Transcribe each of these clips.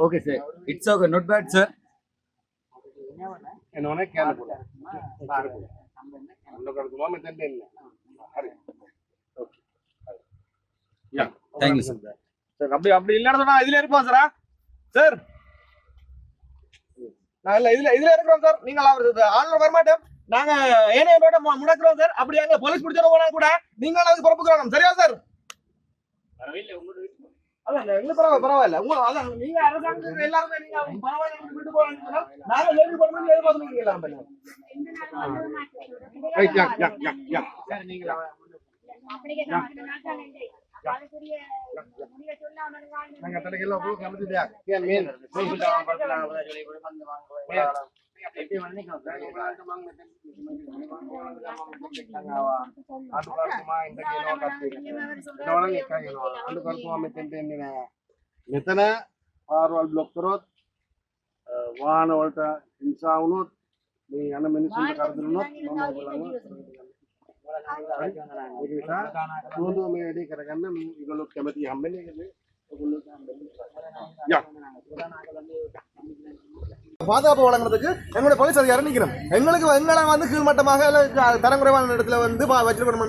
Okay sir it's okay not bad sir என்னோட கேன போல நம்ம கடக்கு okay yeah thank you sir sir அப்படி அப்படி இல்லன்னு சொன்னா இதுல இருப்போம் சார் நான் இல்ல இதுல இதுல இருக்கிறோம் சார் நீங்க ஆன்லைன் வர மாட்டோம் நாங்க ஏனைய பேட்ட முடக்கிறோம் சார் அப்படி அங்க போலீஸ் பிடிச்சவங்க கூட நீங்களும் அதுக்கு பொறுப்புக்கிறோம் சரியா சார் வரவே இல்லை உங்களோட நாங்க தலைக்கு எல்லாம் போய் கலந்துட்டியா ஏன் மீன்? சொல்லி අඩු කර්තුමා ඉඳ කියනවා කට්ටිය. ඒනවනම් එකයි එනවා. අඩු කර්තුමා මෙතෙන්ට එන්නේ නැහැ. මෙතන පාරවල් බ්ලොක් කරොත් වාහන වලට හිංසා වුණොත් මේ යන මිනිස්සුන්ට කරදර වුණොත් මම ඔයගොල්ලන්ව සුවදුව මේ වැඩේ කරගන්න මේ ඒගොල්ලෝ කැමති හම්බෙන්නේ ඒකද ඔයගොල්ලෝ හම්බෙන්නේ யா பாதுகாப்பு வழங்குறதுக்கு எங்களுடைய போலீஸ் அதிகாரி நிற்கிறோம் எங்களுக்கு எங்களை வந்து கீழ்மட்டமாக இல்ல தரம் குறைவான இடத்துல வந்து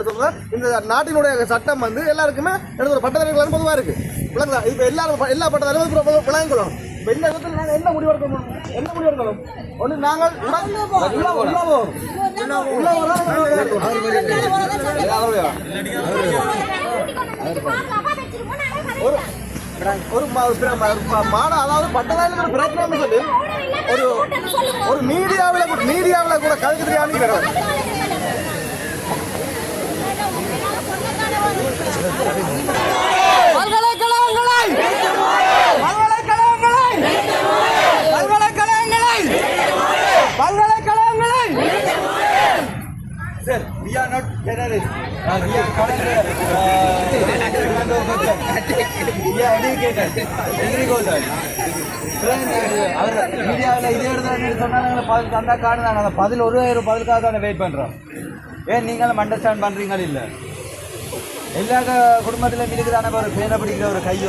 சொல்ற இந்த நாட்டினுடைய சட்டம் வந்து எல்லாருக்குமே எனக்கு ஒரு பட்டதாரிகள் பொதுவாக இருக்கு விளங்குதா இப்போ எல்லாரும் எல்லா பட்டதாரிகளும் விளங்கணும் இந்த இடத்துல நாங்கள் என்ன முடிவு எடுக்கணும் என்ன முடிவு எடுக்கணும் ஒன்று நாங்கள் உள்ள- உள்ள ஒரு மாட அதாவது பட்டதாரிகள் ஒரு பிரச்சனை சொல்லி. ஒரு ஒரு மீடியாவில் மீடியாவில் கூட கலக்கு தெரியாமல் மீடியாவில் இதே சொன்னாங்க பதில் தந்தா காடு நாங்கள் அந்த பதில் ஒரு ஒரு பதிலுக்காக தானே வெயிட் பண்ணுறோம் ஏன் நீங்களும் அண்டர்ஸ்டாண்ட் பண்ணுறீங்க இல்லை எல்லா குடும்பத்திலும் இருக்குதானே ஒரு பேனை பிடிக்கிற ஒரு கையோ